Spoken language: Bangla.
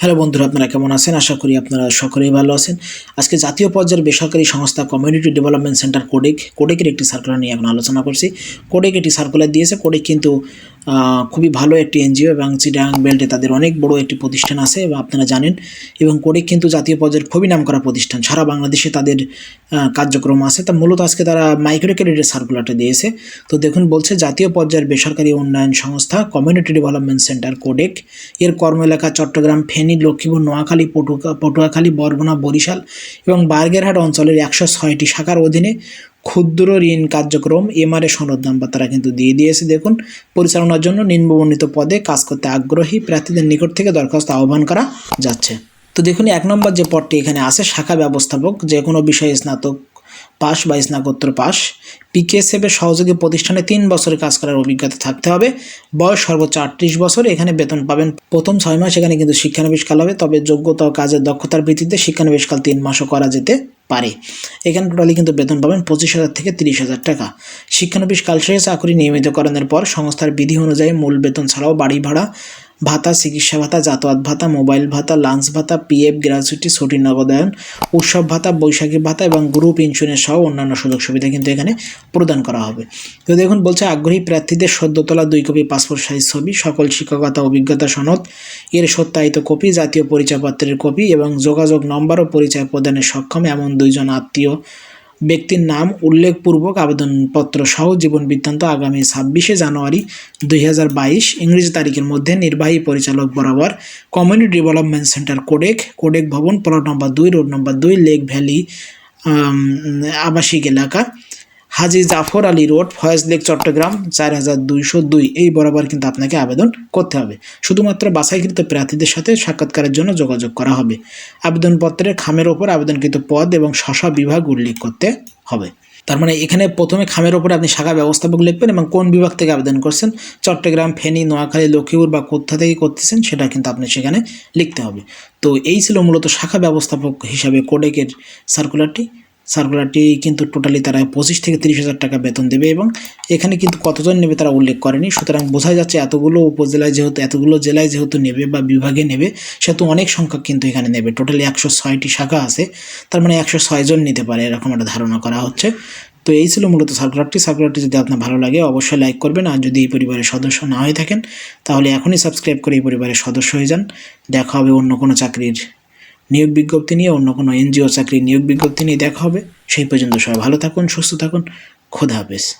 হ্যালো বন্ধুরা, আপনারা কেমন আছেন? আশা করি আপনারা সকলেই ভালো আছেন। আজকে জাতীয় পর্যায়ের বেসরকারি সংস্থা কমিউনিটি ডেভেলপমেন্ট সেন্টার কোডেক কোডেকের একটি সার্কুলার নিয়ে এখন আলোচনা করছি। কোডেক একটি সার্কুলার দিয়েছে। কোডেক কিন্তু খুবই ভালো একটি এনজিও এবং চিটাং বেল্টে তাদের অনেক বড় একটি প্রতিষ্ঠান আছে এবং আপনারা জানেন। এবং কোডেক কিন্তু জাতীয় পর্যায়ের খুবই নামকরা প্রতিষ্ঠান। সারা বাংলাদেশে তাদের কার্যক্রম আছে। তা মূলত আজকে তারা মাইক্রো ক্রেডিটের সার্কুলারটা দিয়েছে। তো দেখুন, বলছে জাতীয় পর্যায়ের বেসরকারি উন্নয়ন সংস্থা কমিউনিটি ডেভেলপমেন্ট সেন্টার কোডেক। এর কর্ম এলাকা চট্টগ্রাম, ফেনী, লক্ষ্মীপুর, নোয়াখালী, পটুয়া পটুয়াখালী, বরগুনা, বরিশাল এবং বার্গেরহাট অঞ্চলের একশো ছয়টি শাখার অধীনে ক্ষুদ্র ঋণ কার্যক্রম এমআরএ সনদ নাম্বার তারা কিন্তু দিয়ে দিয়েছে। দেখুন, পরিচালনার জন্য নিম্নবর্ণিত পদে কাজ করতে আগ্রহী প্রার্থীদের নিকট থেকে দরখাস্ত আহ্বান করা যাচ্ছে। তো দেখুন, এক নম্বর যে পদটি এখানে আছে, শাখা ব্যবস্থাপক, যে কোনো বিষয়ে স্নাতক পাস বা স্নাতকোত্তর পাস পিকেএসএফের সহযোগী প্রতিষ্ঠানে তিন বছরের কাজ করার অভিজ্ঞতা থাকতে হবে। বয়স সর্বোচ্চ আটত্রিশ বছর, এখানে বেতন পাবেন। প্রথম ছয় মাস এখানে কিন্তু শিক্ষানবিশকাল হবে, তবে যোগ্যতা ও কাজের দক্ষতার ভিত্তিতে শিক্ষানবিশকাল তিন মাসও করা যেতে পারে। এখানে টোটালি কিন্তু বেতন পাবেন পঁচিশ হাজার থেকে তিরিশ হাজার টাকা। শিক্ষানবিশ কাল শেষে চাকরি নিয়মিতকরণের পর সংস্থার বিধি অনুযায়ী মূল বেতন ছাড়াও বাড়ি ভাড়া ভাতা, চিকিৎসা ভাতা, যাতায়াত ভাতা, মোবাইল ভাতা, লাঞ্চ ভাতা, পিএফ গ্র্যাচুইটি ছুটি নগদায়ন, উৎসব ভাতা, বৈশাখী ভাতা এবং গ্রুপ ইন্স্যুরেন্স সহ অন্যান্য সুযোগ সুবিধা কিন্তু এখানে প্রদান করা হবে। তো দেখুন, বলছে, আগ্রহী প্রার্থীদের সদ্যতলা দুই কপি পাসপোর্ট সাইজ ছবি, সকল শিক্ষকতা অভিজ্ঞতা সনদ, এর সত্যায়িত কপি, জাতীয় পরিচয়পত্রের কপি এবং যোগাযোগ নম্বর ও পরিচয় প্রদানে সক্ষম এমন দুইজন আত্মীয় ব্যক্তির নাম উল্লেখপূর্বক আবেদনপত্র সহ জীবন বৃত্তান্ত আগামী ছাব্বিশে জানুয়ারি দুই হাজার বাইশ ইংরেজি তারিখের মধ্যে নির্বাহী পরিচালক বরাবর community development centre codec codec ভবন, প্লট নম্বর দুই, রোড নম্বর দুই, লেক ভ্যালি আবাসিক এলাকা। Haji Jafar Ali road, Foy's Lake Chattogram, চার হাজার দুইশো দুই। এই বরাবর কিন্তু আপনাকে আবেদন করতে হবে। শুধুমাত্র বাছাইকৃত প্রার্থীদের সাথে সাক্ষাৎকারের জন্য যোগাযোগ করা হবে। আবেদনপত্রের খামের ওপর আবেদনকৃত পদ এবং শাখা বিভাগ উল্লেখ করতে হবে। তার মানে এখানে প্রথমে খামের ওপরে আপনি শাখা ব্যবস্থাপক লিখবেন এবং কোন বিভাগ থেকে আবেদন করছেন? চট্টগ্রাম, ফেনী, নোয়াখালী, লক্ষ্মীপুর বা কোথা থেকে করতেছেন সেটা কিন্তু আপনি সেখানে লিখতে হবে। তো এই ছিল মূলত শাখা ব্যবস্থাপক হিসাবে কোডেকের সার্কুলারটি সার্কুলারটি কিন্তু টোটালি তারা পঁচিশ থেকে তিরিশ হাজার টাকা বেতন দেবে এবং এখানে কিন্তু কতজন নেবে তারা উল্লেখ করেনি। সুতরাং বোঝা যাচ্ছে এতগুলো উপজেলায় যেহেতু, এতগুলো জেলায় যেহেতু নেবে বা বিভাগে নেবে, সেহেতু অনেক সংখ্যক কিন্তু এখানে নেবে। টোটালি একশো ছয়টি শাখা আছে, তার মানে একশো ছয়জন নিতে পারে এরকম একটা ধারণা করা হচ্ছে। তো এই ছিল মূলত সার্কুলারটি। সার্কুলারটি যদি আপনার ভালো লাগে, অবশ্যই লাইক করবেন আর যদি এই পরিবারের সদস্য না হয়ে থাকেন, তাহলে এখনই সাবস্ক্রাইব করে এই পরিবারের সদস্য হয়ে যান। দেখা হবে অন্য কোনো চাকরির নিয়োগ বিজ্ঞপ্তি নিয়ে অন্য কোনো এনজিও চাকরি নিয়োগ বিজ্ঞপ্তি নিয়ে দেখা হবে। সেই পর্যন্ত সবাই ভালো থাকুন, সুস্থ থাকুন। খোদা হাফেজ।